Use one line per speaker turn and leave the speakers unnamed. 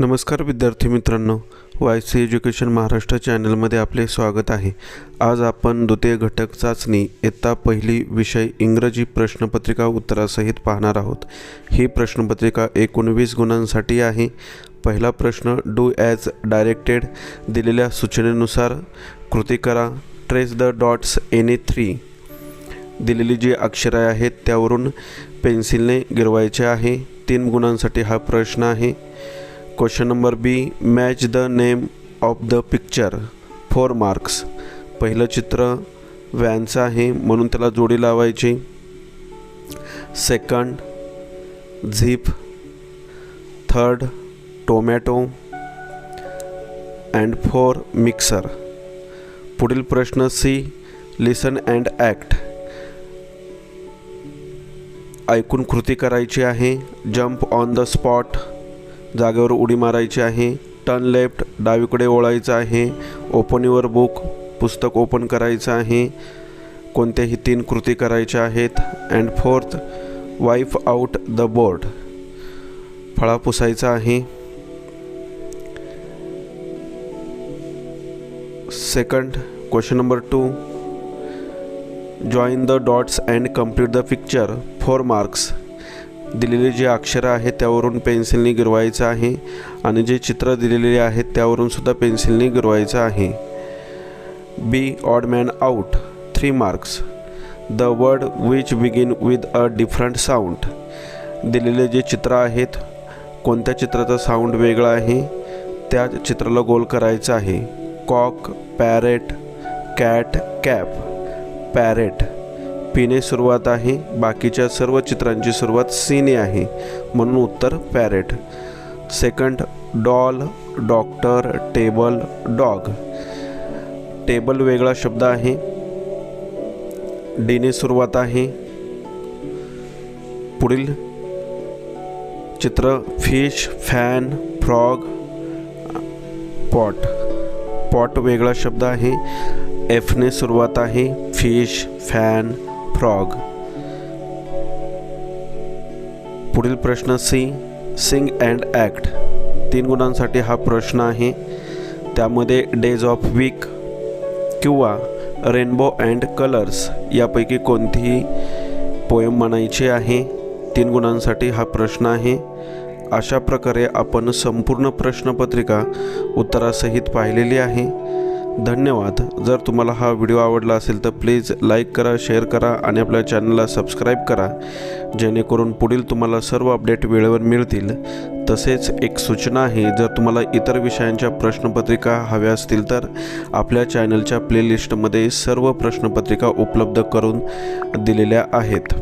नमस्कार विद्यार्थी मित्रांनो वाय सी एज्युकेशन महाराष्ट्र चॅनलमध्ये आपले स्वागत आहे. आज आपण द्वितीय घटक चाचणी इयत्ता पहिली विषय इंग्रजी प्रश्नपत्रिका उत्तरासहित पाहणार आहोत. ही प्रश्नपत्रिका एकोणवीस गुणांसाठी आहे. पहिला प्रश्न डू ॲज डायरेक्टेड दिलेल्या सूचनेनुसार कृती करा. Trace the dots any three दिलेली जी अक्षरे आहेत त्यावरून पेन्सिलने गिरवायचे आहे. तीन गुणांसाठी हा प्रश्न आहे. Question number B match the name of the picture four marks पहिलं चित्र व्हॅनचं आहे म्हणून त्याला जोडी लावायची. Second zip third tomato and four mixer पुढील प्रश्न सी लिसन अँड ॲक्ट ऐकून कृती करायची आहे. जम्प ऑन द स्पॉट जागेवर उडी मारायची आहे. टर्न लेफ्ट डावीकडे ओळायचं आहे. ओपन युअर बुक पुस्तक ओपन करायचं आहे. कोणत्याही तीन कृती करायच्या आहेत. And fourth wipe out the board फळा पुसायचा आहे. Second question number two join the dots and complete the picture four marks दिलेली जी अक्षरं आहेत त्यावरून पेन्सिलने गिरवायचं आहे आणि जे चित्र दिलेले आहेत त्यावरून सुद्धा पेन्सिलने गिरवायचं आहे. B odd man out three marks the word which begin with a different sound दिलेले जे चित्र आहेत कोणत्या चित्राचा साऊंड वेगळा आहे त्या चित्राला गोल करायचं आहे. Cock parrot cat cap parrot पीने सुरुवात आहे. बाकीच्या सर्व चित्रांची सुरुवात सीने आहे. म्हणून उत्तर parrot. Second doll doctor table dog. Table वेगळा शब्द आहे. डीने सुरुवात आहे. पुढील चित्र fish fan frog pot. Pot वेगळा शब्द आहे. एफने सुरुवात आहे. फिश फॅन फ्रॉग पुढील प्रश्न सी सिंग अँड ॲक्ट तीन गुणांसाठी हा प्रश्न आहे. त्यामध्ये डेज ऑफ वीक किंवा रेनबो अँड कलर्स यापैकी कोणतीही पोयम म्हणायची आहे. तीन गुणांसाठी हा प्रश्न आहे. अशा प्रकारे आपण संपूर्ण प्रश्नपत्रिका उत्तरासहित पाहिलेली आहे. धन्यवाद. जर तुम्हाला हा व्हिडिओ आवडला असेल तर प्लीज लाईक करा शेअर करा आणि आपल्या चॅनलला सबस्क्राईब करा. जेणेकरून पुढील तुम्हाला सर्व अपडेट वेळेवर मिळतील. तसेच एक सूचना आहे जर तुम्हाला इतर विषयांच्या प्रश्नपत्रिका हव्या असतील तर आपल्या चॅनलच्या प्लेलिस्टमध्ये सर्व प्रश्नपत्रिका उपलब्ध करून दिलेल्या आहेत.